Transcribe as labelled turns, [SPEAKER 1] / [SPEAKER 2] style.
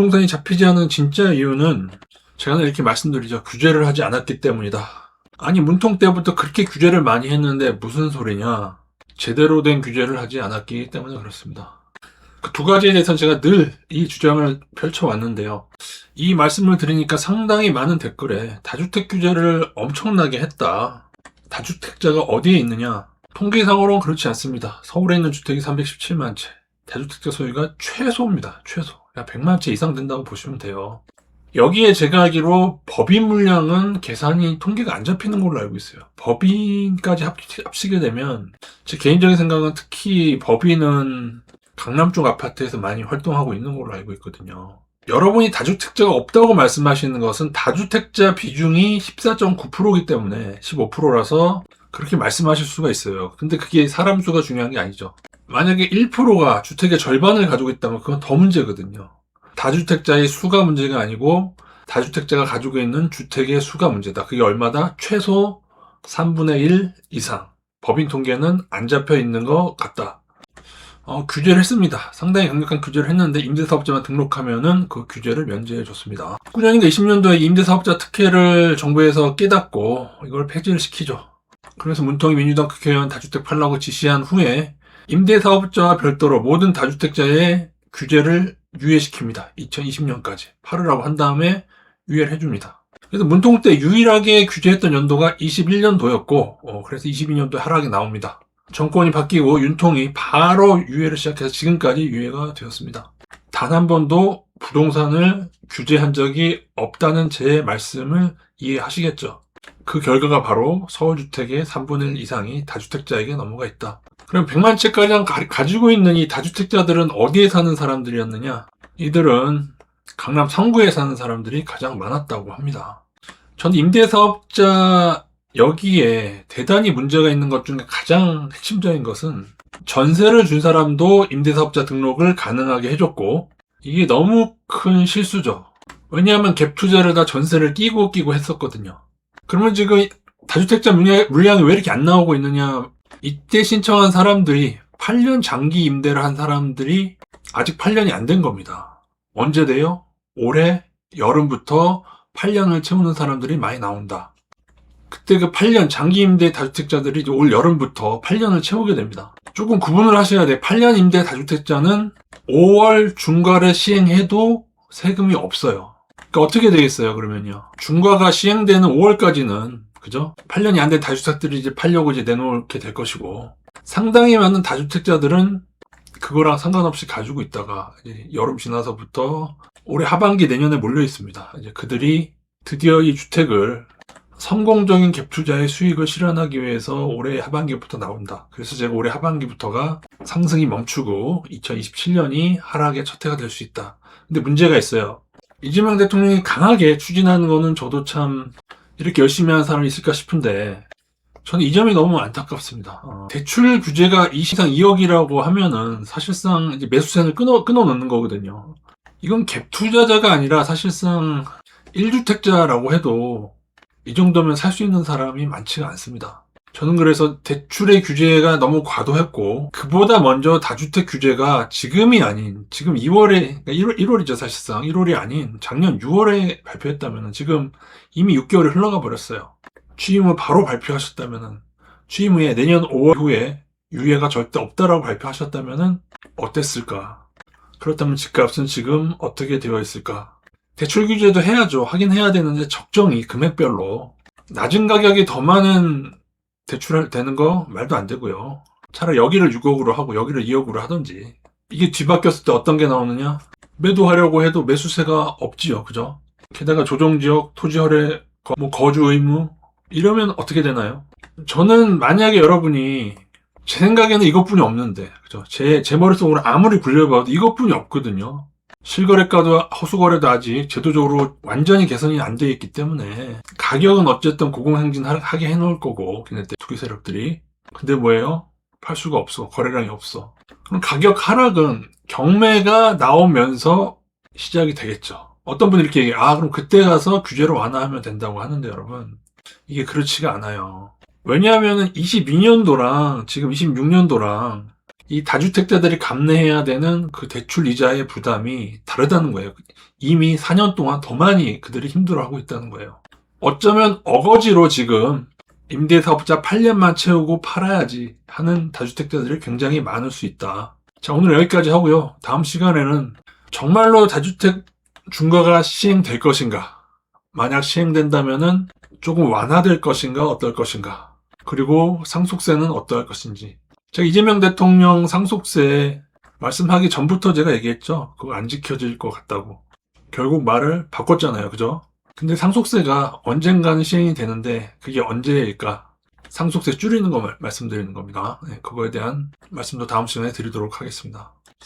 [SPEAKER 1] 부동산이 잡히지 않은 진짜 이유는 제가 늘 이렇게 말씀드리죠. 규제를 하지 않았기 때문이다. 아니 문통 때부터 그렇게 규제를 많이 했는데 무슨 소리냐. 제대로 된 규제를 하지 않았기 때문에 그렇습니다. 그 두 가지에 대해서는 제가 늘 이 주장을 펼쳐왔는데요. 이 말씀을 드리니까 상당히 많은 댓글에 다주택 규제를 엄청나게 했다. 다주택자가 어디에 있느냐? 통계상으로는 그렇지 않습니다. 서울에 있는 주택이 317만 채. 다주택자 소유가 최소입니다. 최소. 약 100만 채 이상 된다고 보시면 돼요. 여기에 제가 알기로 법인 물량은 계산이 통계가 안 잡히는 걸로 알고 있어요. 법인까지 합, 합치게 되면 제 개인적인 생각은 특히 법인은 강남 쪽 아파트에서 많이 활동하고 있는 걸로 알고 있거든요. 여러분이 다주택자가 없다고 말씀하시는 것은 다주택자 비중이 14.9%이기 때문에 15%라서 그렇게 말씀하실 수가 있어요. 근데 그게 사람 수가 중요한 게 아니죠. 만약에 1%가 주택의 절반을 가지고 있다면 그건 더 문제거든요. 다주택자의 수가 문제가 아니고 다주택자가 가지고 있는 주택의 수가 문제다. 그게 얼마다? 최소 3분의 1 이상. 법인 통계는 안 잡혀 있는 것 같다. 어, 규제를 했습니다. 상당히 강력한 규제를 했는데 임대사업자만 등록하면은 그 규제를 면제해 줬습니다. 9년인가 20년도에 임대사업자 특혜를 정부에서 깨닫고 이걸 폐지를 시키죠. 그래서 문통이 민주당 국회의원 다주택 팔라고 지시한 후에 임대사업자와 별도로 모든 다주택자의 규제를 유예시킵니다. 2020년까지 팔으라고 한 다음에 유예를 해줍니다. 그래서 문통 때 유일하게 규제했던 연도가 21년도였고 어, 그래서 22년도에 하락이 나옵니다. 정권이 바뀌고 윤통이 바로 유예를 시작해서 지금까지 유예가 되었습니다. 단 한 번도 부동산을 규제한 적이 없다는 제 말씀을 이해하시겠죠. 그 결과가 바로 서울주택의 3분의 1 이상이 다주택자에게 넘어가 있다. 그럼 100만 채가량 가- 가지고 있는 이 다주택자들은 어디에 사는 사람들이었느냐? 이들은 강남 상구에 사는 사람들이 가장 많았다고 합니다. 전 임대사업자 여기에 대단히 문제가 있는 것 중에 가장 핵심적인 것은 전세를 준 사람도 임대사업자 등록을 가능하게 해줬고 이게 너무 큰 실수죠. 왜냐하면 갭 투자를 다 전세를 끼고 끼고 했었거든요. 그러면 지금 다주택자 물량, 물량이 왜 이렇게 안 나오고 있느냐? 이때 신청한 사람들이 8년 장기 임대를 한 사람들이 아직 8년이 안 된 겁니다. 언제 돼요? 올해 여름부터 8년을 채우는 사람들이 많이 나온다. 그때 그 8년 장기 임대 다주택자들이 올 여름부터 8년을 채우게 됩니다. 조금 구분을 하셔야 돼. 8년 임대 다주택자는 5월 중과를 시행해도 세금이 없어요. 그러니까 어떻게 되겠어요, 그러면요? 중과가 시행되는 5월까지는, 그죠? 8년이 안 된 다주택들이 이제 팔려고 이제 내놓게 될 것이고, 상당히 많은 다주택자들은 그거랑 상관없이 가지고 있다가, 여름 지나서부터 올해 하반기 내년에 몰려 있습니다. 이제 그들이 드디어 이 주택을 성공적인 갭 투자의 수익을 실현하기 위해서 올해 하반기부터 나온다. 그래서 제가 올해 하반기부터가 상승이 멈추고 2027년이 하락의 첫 해가 될 수 있다. 근데 문제가 있어요. 이재명 대통령이 강하게 추진하는 거는 저도 참 이렇게 열심히 하는 사람이 있을까 싶은데 저는 이 점이 너무 안타깝습니다. 어, 대출 규제가 이 시상 2억이라고 하면은 사실상 이제 매수세를 끊어, 끊어 놓는 거거든요. 이건 갭 투자자가 아니라 사실상 1주택자라고 해도 이 정도면 살 수 있는 사람이 많지가 않습니다. 저는 그래서 대출의 규제가 너무 과도했고 그보다 먼저 다주택 규제가 지금이 아닌 지금 2월에 1월 1월이죠 사실상 1월이 아닌 작년 6월에 발표했다면 지금 이미 6개월이 흘러가 버렸어요. 취임 후 바로 발표하셨다면 취임 후에 내년 5월 후에 유예가 절대 없다라고 발표하셨다면 어땠을까? 그렇다면 집값은 지금 어떻게 되어 있을까? 대출 규제도 해야죠. 하긴 해야 되는데 적정히 금액별로 낮은 가격이 더 많은 대출할 되는 거 말도 안 되고요. 차라리 여기를 6억으로 하고 여기를 2억으로 하든지. 이게 뒤바뀌었을 때 어떤 게 나오느냐? 매도하려고 해도 매수세가 없지요. 그죠? 게다가 조정지역, 거, 뭐 거주 의무 이러면 어떻게 되나요? 저는 만약에 여러분이 제 생각에는 이것뿐이 없는데, 그죠? 제, 제 머릿속으로 아무리 굴려봐도 이것뿐이 없거든요. 실거래가도 허수거래도 아직 제도적으로 완전히 개선이 안 돼 있기 때문에 가격은 어쨌든 고공행진하게 해놓을 거고 걔네들 투기 세력들이. 근데 뭐예요? 팔 수가 없어. 거래량이 없어. 그럼 가격 하락은 경매가 나오면서 시작이 되겠죠. 어떤 분이 이렇게 얘기해 아 그럼 그때 가서 규제를 완화하면 된다고 하는데 여러분. 이게 그렇지가 않아요. 왜냐하면 22년도랑 지금 26년도랑 이 다주택자들이 감내해야 되는 그 대출 이자의 부담이 다르다는 거예요. 이미 4년 동안 더 많이 그들이 힘들어하고 있다는 거예요. 어쩌면 어거지로 지금 임대사업자 8년만 채우고 팔아야지 하는 다주택자들이 굉장히 많을 수 있다. 자, 오늘 여기까지 하고요. 다음 시간에는 정말로 다주택 중과가 시행될 것인가? 만약 시행된다면은 조금 완화될 것인가 어떨 것인가? 그리고 상속세는 어떠할 것인지. 제가 이재명 대통령 상속세 말씀하기 전부터 제가 얘기했죠. 그거 안 지켜질 것 같다고. 결국 말을 바꿨잖아요. 그죠? 근데 상속세가 언젠가는 시행이 되는데 그게 언제일까? 상속세 줄이는 거 말- 말씀드리는 겁니다. 네, 그거에 대한 말씀도 다음 시간에 드리도록 하겠습니다.